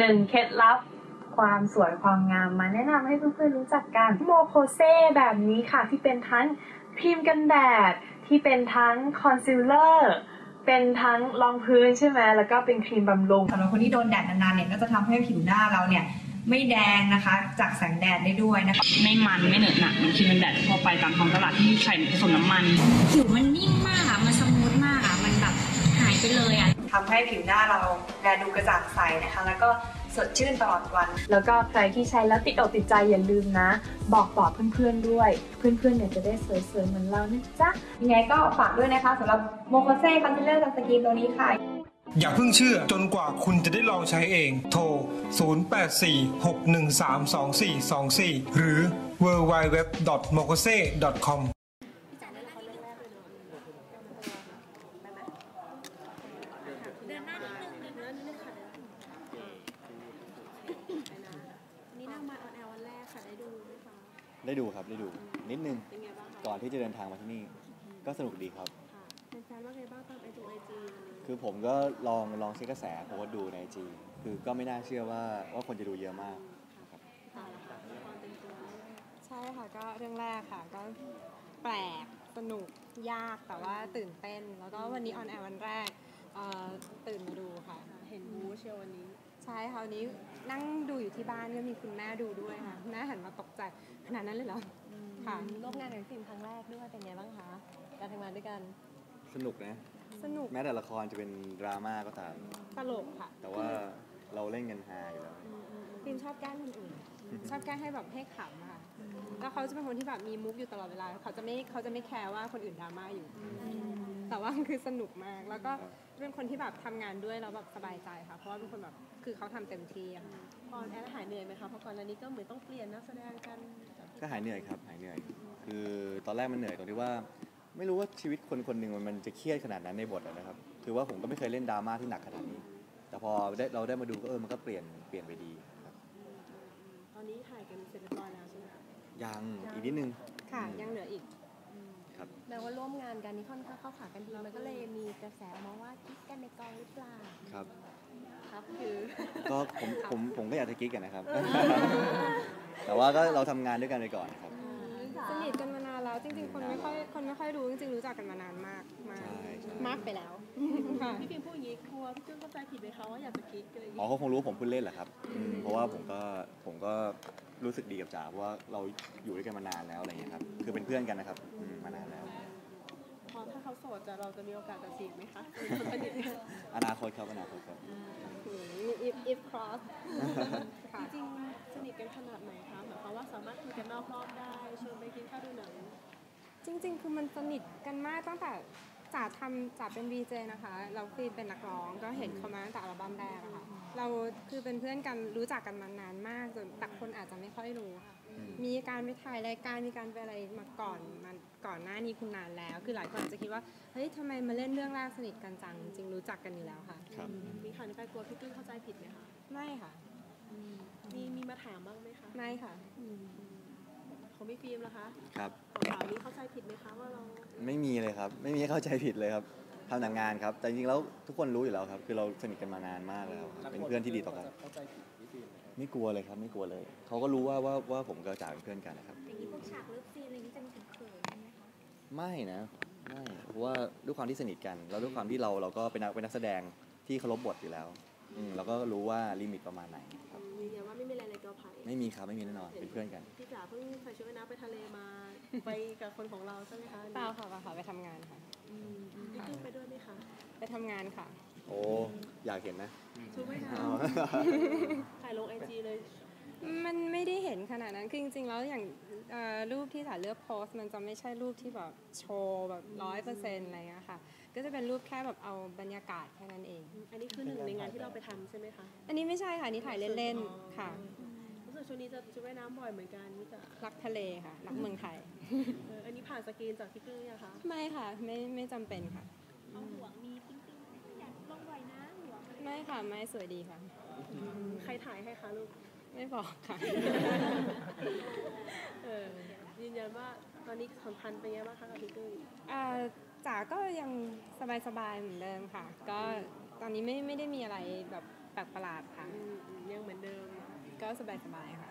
หนึ่งเคล็ดลับความสวยความงามมาแนะนำให้เพื่อนๆรู้จักกันโมโคเซแบบนี้ค่ะ ที่เป็นทั้งครีมกันแดด ที่เป็นทั้งคอนซีลเลอร์เป็นทั้งรองพื้นใช่ไหมแล้วก็เป็นครีมบำรุงสำหรับคนที่โดนแดดนานๆเนี่ยก็จะทำให้ผิวหน้าเราเนี่ยไม่แดงนะคะ จากแสงแดดได้ด้วยนะคะไม่มันไม่เหนอะหนักเหมันครีมกันแดดทั่วไปตามท้องตลาดที่ใส่ผสมน้ำมัน ผิวมันนิ่มมากอะมันสมูทมากอะมันแบบหายไปเลยอะ ทำให้ผิวหน้าเราแลดูกระจ่างใสนะคะ แล้วก็สดชื่นตลอดวัน แล้วก็ใครที่ใช้แล้วติดอกติดใจอย่าลืมนะ บอกต่อเพื่อนๆด้วย เพื่อนๆเนี่ยจะได้สวยๆเหมือนเรานะจ๊ะยังไงก็ฝากด้วยนะคะสำหรับโมโคเซ่คอนซีลเลอร์สกินตัวนี้ค่ะอย่าเพิ่งเชื่อจนกว่าคุณจะได้ลองใช้เอง โทร 0846132424 หรือ www.mokose.com นี่นั่งมาออนแอร์วันแรกค่ะ ได้ดูไหมคะ ได้ดูครับได้ดูนิดนึงเป็นไงบ้างคะก่อนที่จะเดินทางมาที่นี่ ก็สนุกดีครับ ค่ะแฟนๆว่าไงบ้างตามไอจีไอจีคือผมก็ลองลองเช็คกระแสโพสต์ดูในจีคือก็ไม่น่าเชื่อว่าว่าคนจะดูเยอะมากนะครับค่ะค่ะความเป็นตัวเลยใช่ค่ะก็เรื่องแรกค่ะก็แปลกสนุกยากแต่ว่าตื่นเต้น แล้วก็วันนี้ออนแอร์วันแรกเอ่อตื่นมาดูค่ะ เห็นบูเชียววันนี้ใช่ค่ะวันนี้นั่งดูอยู่ที่บ้านก็มีคุณแม่ดูด้วยค่ะคุณแม่หันมาตกใจขนาดนั้นเลยเหรอค่ะร่วมงานกับฟิล์มครั้งแรกด้วยเป็นไงบ้างคะการทำงานด้วยกัน สนุกนะ สนุกแม้แต่ละครจะเป็นดราม่าก็ตามตลกค่ะ แต่ว่าเราเล่นกันฮาอยู่แล้วฟิล์มชอบแกล้งคนอื่นชอบแกล้งให้แบบให้ขำค่ะแล้วเขาจะเป็นคนที่แบบมีมุกอยู่ตลอดเวลาเขาจะไม่เขาจะไม่แคร์ว่าคนอื่นดราม่าอยู่ แต่ว่าคือสนุกมาก แล้วก็เป็นคนที่แบบทำงานด้วยแล้วแบบสบายใจค่ะ เพราะว่าเป็นคนแบบคือเขาทำเต็มที่อะค่ะออนแอร์แล้วหายเหนื่อยไหมคะเพราะก่อนหน้านี้ก็เหมือนต้องเปลี่ยนนักแสดงกันก็หายเหนื่อยครับหายเหนื่อย คือตอนแรกมันเหนื่อยตรงที่ว่า ไม่รู้ว่าชีวิตคนคนหนึ่งมันมันจะเครียดขนาดนั้นในบทอะนะครับ คือว่าผมก็ไม่เคยเล่นดราม่าที่หนักขนาดนี้ แต่พอได้เราได้มาดูก็เออมันก็เปลี่ยนเปลี่ยนไปดีครับตอนนี้ถ่ายกันเสร็จเรียบร้อยแล้วใช่ไหมคะยังอีกนิดนึงค่ะยังเหลืออีก ครับแม้ว่าร่วมงานกันนี่ค่อนข้างเข้าขากันดีมันก็เลยมีกระแสมองว่าคิดกันในกองหรือเปล่าครับ ครับคือก็ผมผมผมก็อยากจะกิ๊กกันนะครับ แต่ว่าก็เราทำงานด้วยกันไปก่อนครับ สนิทกันมานานแล้ว จริงๆ คนไม่ค่อยคนไม่ค่อยรู้จริงๆ รู้จักกันมานานมากมากใช่ใช่มากไปแล้วค่ะพี่ฟิล์มพูดอย่างนี้กลัวพี่จุ้นเข้าใจผิดไหมคะว่าอยากจะกิ๊กอะไรอย่างอ๋องี้เขาคงรู้ว่าผมพูดเล่นแหละครับอืมเพราะว่าผมก็ผมก็รู้สึกดีกับจ๋าเพราะว่าเราอยู่ด้วยกันมานานแล้วอะไรอย่างเงี้ยครับ คือเป็นเพื่อนกันนะครับอืมมานานแล้วพอถ้าเขาโสดจะเราจะมีโอกาสจะจีบไหมคะเป็นคนสนิทกันอนาคตครับอนาคตครับมี if if cross ค่ะจริงๆสนิทกันขนาดไหนคะหมายความว่าสามารถคุยกันนอกรอบได้ชวนไปกินข้าวดูหนัง จริง ๆ คือมันสนิทกันมากตั้งแต่จ๋าทำจ๋าเป็น VJ นะคะเราฟิล์มเป็นนักร้องก็เห็นเขามาตั้งแต่อัลบั้มแรกอะค่ะเราคือเป็นเพื่อนกันรู้จักกันมานานมากจนแต่คนอาจจะไม่ค่อยรู้ค่ะมีการไปถ่ายรายการมีการไปอะไรมาก่อนมันก่อนหน้านี้คุณนานแล้ว คือหลายคนอาจจะคิดว่าเฮ้ยทำไมมาเล่นเรื่องแรกสนิทกันจังจริงๆรู้จักกันอยู่แล้วค่ะครับมีข่าวในการกลัวพี่จุ้นเข้าใจผิดไหมคะไม่ค่ะมีมีมาถามบ้างไหมคะไม่ค่ะ ของพี่ฟิล์มล่ะคะครับของข่าวนี้เข้าใจผิดไหมคะว่าเราไม่มีเลยครับ ไม่มีให้เข้าใจผิดเลยครับทำแต่งานครับ แต่จริงๆแล้วทุกคนรู้อยู่แล้วครับ คือเราสนิทกันมานานมากแล้วครับเป็นเพื่อนที่ดีต่อกันไม่กลัวเลยครับ ไม่กลัวเลย เขาก็รู้ว่าว่าว่าผมกับจ๋าเป็นเพื่อนกันนะครับอย่างนี้พวกฉากเลิฟซีนอะไรนี้จะมีถึงเขินไหมคะไม่นะไม่เพราะว่าด้วยความที่สนิทกัน แล้วด้วยความที่เราเราก็เป็นนักเป็นนักแสดงที่เคารพบทอยู่แล้วอืมเราก็รู้ว่าลิมิตประมาณไหน ไรในตัวไผ่ไม่มีครับไม่มีแน่นอนเป็นเพื่อนกันพี่จ๋าเพิ่งใส่ชุดว่ายน้ำไปทะเลมาไปกับคนของเราใช่ไหมคะเปล่าค่ะเปล่าค่ะไปทำงานค่ะ อืมพี่จุ้นไปด้วยไหมคะไปทำงานค่ะ โอ้อยากเห็นนะ ชุดว่ายน้เอาำถ่ายลงไอจีเลยมันไม่ได้เห็นขนาดนั้น คือจริงๆ แล้วอย่างเอ่อรูปที่ถ่ายเลือกโพสต์มันจะไม่ใช่รูปที่แบบโชว์แบบร้อยเปอร์เซ็นต์อะไรเงี้ยค่ะ ก็จะเป็นรูปแค่แบบเอาบรรยากาศแค่นั้นเอง อันนี้คือหนึ่งในงานที่เราไปทำใช่ไหมคะ อันนี้ไม่ใช่ค่ะอันนี้ถ่ายเล่นๆ ค่ะรู้ สึกช่วงนี้จะชุดว่ายน้ำบ่อยเหมือนกันพี่จ๋ารักทะเลค่ะ รักเมืองไทยเอออันนี้ผ่านสกรีนจากพี่กึ้งยังคะ ไม่ค่ะ ไม่ไม่จำเป็นค่ะ เอาห่วงมีปิ๊งปิ๊งอยากลงบ่อยนะห่วงอะไรไม่ค่ะ ไม่สวยดีค่ะ ใครถ่ายให้คะลูก ไม่บอกค่ะ เออยืนยันว่าตอนนี้สัมพันธ์เป็นไงบ้างคะกับพี่กึ้งอ่าจ๋าก็ยังสบายๆเหมือนเดิมค่ะ ก็ตอนนี้ไม่ไม่ได้มีอะไรแบบแปลกประหลาดค่ะอืมอืมยังเหมือนเดิม ก็สบายสบายๆค่ะ